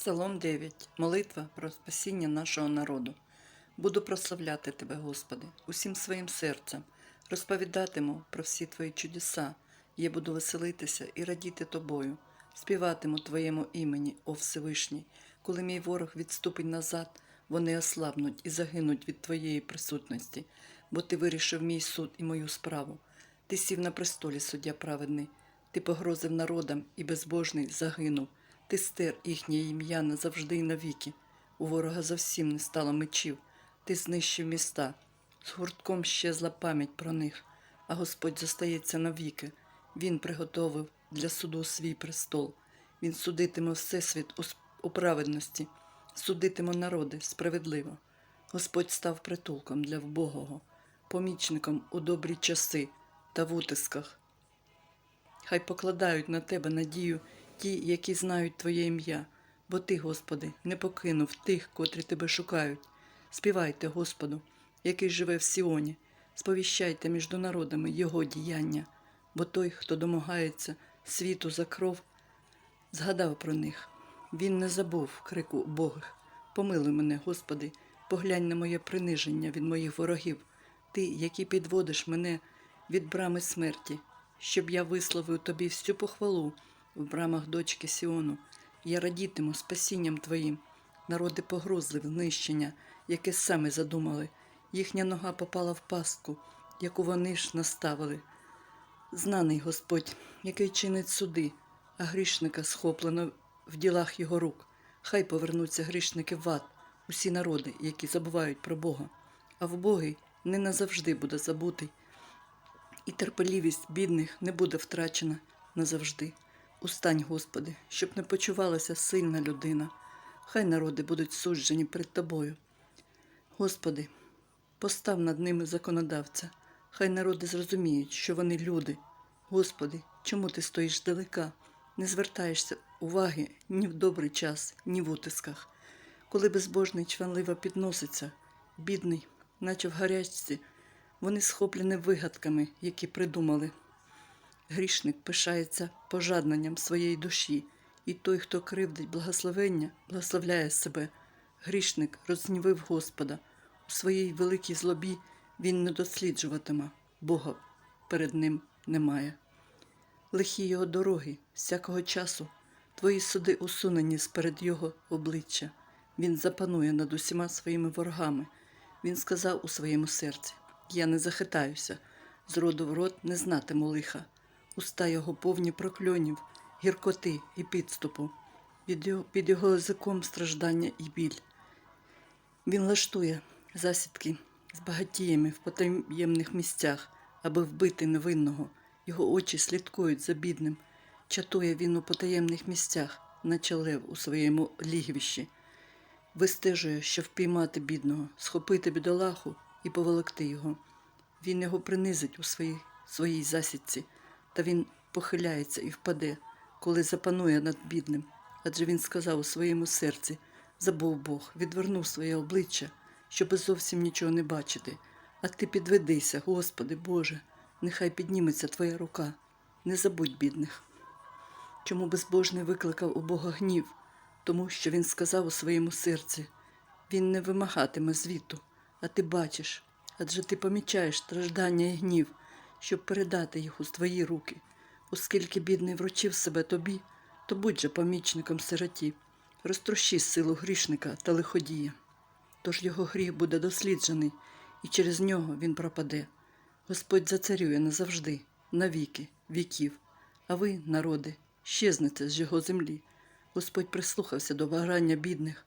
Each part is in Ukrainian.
Псалом 9. Молитва про спасіння нашого народу. Буду прославляти Тебе, Господи, усім своїм серцем, розповідатиму про всі Твої чудеса. Я буду веселитися і радіти Тобою, співатиму Твоєму імені, о Всевишній. Коли мій ворог відступить назад, вони ослабнуть і загинуть від Твоєї присутності, бо Ти вирішив мій суд і мою справу. Ти сів на престолі, суддя праведний, ти погрозив народам і безбожний загинув. Ти стер їхнє ім'я назавжди і навіки. У ворога зовсім не стало мечів. Ти знищив міста. З гуртком щезла пам'ять про них, а Господь зостається навіки. Він приготовив для суду свій престол. Він судитиме всесвіт у праведності, судитиме народи справедливо. Господь став притулком для вбогого, помічником у добрі часи та в утисках. Хай покладають на тебе надію ті, які знають Твоє ім'я, бо Ти, Господи, не покинув тих, котрі тебе шукають. Співайте Господу, який живе в Сіоні, сповіщайте між народами Його діяння, бо той, хто домагається світу за кров, згадав про них. Він не забув крику Богих. Помилуй мене, Господи, поглянь на моє приниження від моїх ворогів, Ти, який підводиш мене від брами смерті, щоб я висловив тобі всю похвалу в брамах дочки Сіону. Я радітиму спасінням Твоїм. Народи погрозли в знищення, яке саме задумали. Їхня нога попала в пастку, яку вони ж наставили. Знаний Господь, який чинить суди, а грішника схоплено в ділах його рук. Хай повернуться грішники в ад, усі народи, які забувають про Бога. А в Боги не назавжди буде забутий, і терпеливість бідних не буде втрачена назавжди. Устань, Господи, щоб не почувалася сильна людина. Хай народи будуть суджені перед Тобою. Господи, постав над ними законодавця. Хай народи зрозуміють, що вони люди. Господи, чому ти стоїш здалека? Не звертаєшся уваги ні в добрий час, ні в утисках. Коли безбожний чванливо підноситься, бідний, наче в гарячці, вони схоплені вигадками, які придумали. Грішник пишається пожадненням своєї душі, і той, хто кривдить благословення, благословляє себе. Грішник рознівив Господа. У своїй великій злобі він не досліджуватиме, Бога перед ним немає. Лихі його дороги, всякого часу, твої суди усунені сперед його обличчя. Він запанує над усіма своїми ворогами. Він сказав у своєму серці: Я не захитаюся, з роду в род не знатиму лиха. Уста його повні прокльонів, гіркоти і підступу. Від його, під його язиком страждання і біль. Він лаштує засідки з багатіями в потаємних місцях, аби вбити невинного. Його очі слідкують за бідним. Чатує він у потаємних місцях, наче лев у своєму лігвищі. Вистежує, щоб впіймати бідного, схопити бідолаху і поволокти його. Він його принизить у своїй, своїй засідці, та він похиляється і впаде, коли запанує над бідним. Адже він сказав у своєму серці: забув Бог, відвернув своє обличчя, щоби зовсім нічого не бачити. А ти підведися, Господи Боже, нехай підніметься твоя рука, не забудь бідних. Чому безбожний викликав у Бога гнів? Тому що він сказав у своєму серці: Він не вимагатиме звіту, а ти бачиш, адже ти помічаєш страждання і гнів, щоб передати їх у твої руки. Оскільки бідний вручив себе тобі, то будь же помічником сироті, розтрощи силу грішника та лиходія. Тож його гріх буде досліджений, і через нього він пропаде. Господь зацарює назавжди, навіки, віків, а ви, народи, щезнете з його землі. Господь прислухався до баграння бідних.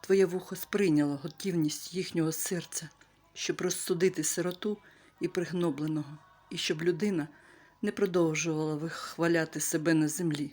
Твоє вухо сприйняло готівність їхнього серця, щоб розсудити сироту і пригнобленого, і щоб людина не продовжувала вихваляти себе на землі.